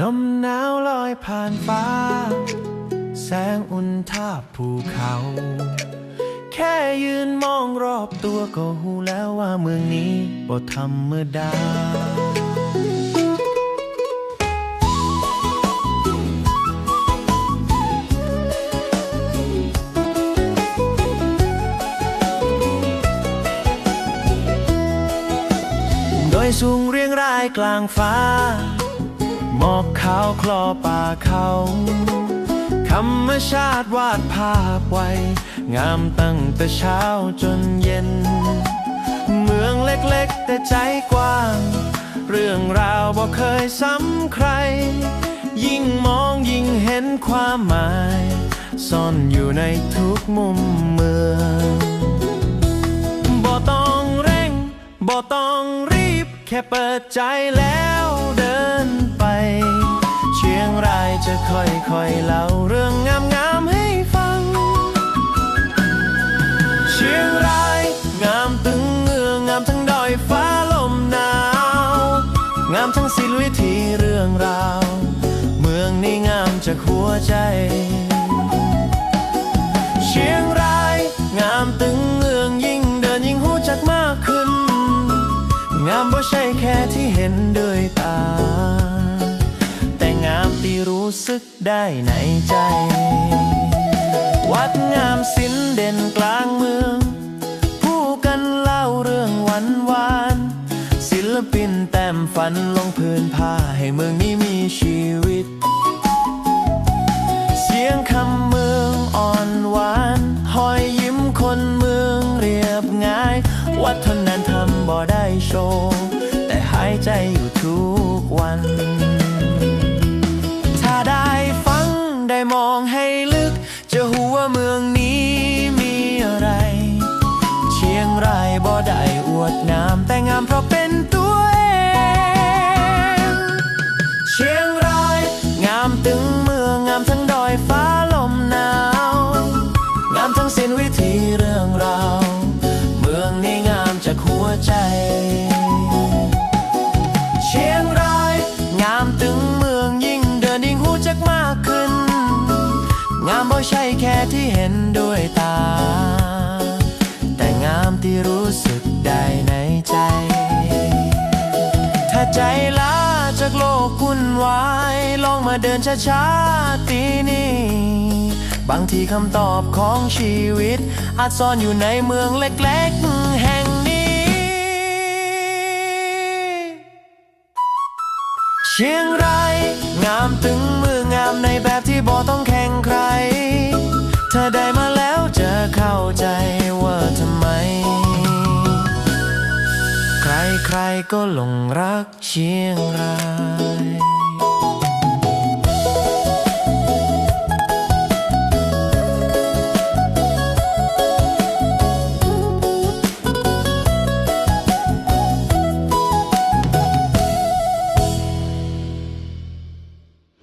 ลมหนาวลอยผ่านฟ้า แสงอุ่นทาบภูเขา แค่ยืนมองรอบตัวก็หูแล้วว่าเมืองนี้บ่ธรรมดาโดยสูงเรียงรายกลางฟ้า อกขาวคลอป่าเขาธรรมชาติวาดภาพไว้ งามตั้งแต่เช้าจนเย็น เมืองเล็กๆ แต่ใจกว้าง เรื่องราวบ่เคยซ้ำใคร ยิ่งมองยิ่งเห็นความหมาย ซ่อนอยู่ในทุกมุมเมืองบ่ต้องเร่งบ่ต้องรีบ แค่เปิดใจแล้ว จะค่อยๆเล่าเรื่องงามๆให้ฟัง เชียงรายงามตึงเมืองงามทั้งดอยฟ้าลมหนาว งามทั้งศิลวิธีเรื่องราว เมืองนี้งามจากหัวใจ เชียงรายงามตึงเมืองยิ่งเดินยิ่งหูจักมากขึ้น งามบ่ใช่แค่ที่เห็นด้วยตา รู้สึกได้ในใจ วัดงามศิลป์เด่นกลางเมือง ผู้กันเล่าเรื่องหวานหวาน ศิลปินแต้มฝันลงพื้นผ้าให้เมืองนี้มีชีวิต เสียงคำเมืองอ่อนหวานหอยยิ้มคนเมืองเรียบง่าย วัฒนธรรมบ่ได้โชว์ ราะเป็นตัวเอง เชียงราย งามตึงเมือง งามทั้งดอยฟ้าลมหนาว งามทั้งสิ้นวิธีเรื่องราว เมืองนี้งามจากหัวใจ เชียงราย งามตึงเมืองยิ่งเดินยิ่งหูจักมากขึ้น งามบ่ใช่แค่ที่เห็นด้วยตา แต่งามที่รู้สึกได้ ใจล้าจากโลกวุ่นวาย ลองมาเดินช้าๆตีนี้ บางทีคำตอบของชีวิต อาจซ่อนอยู่ในเมืองเล็กๆ แห่งนี้ เชียงราย งามตึงมืองามในแบบที่บ่ต้องแข่งใครถ้าได้มา ใครก็หลงรักเชียงราย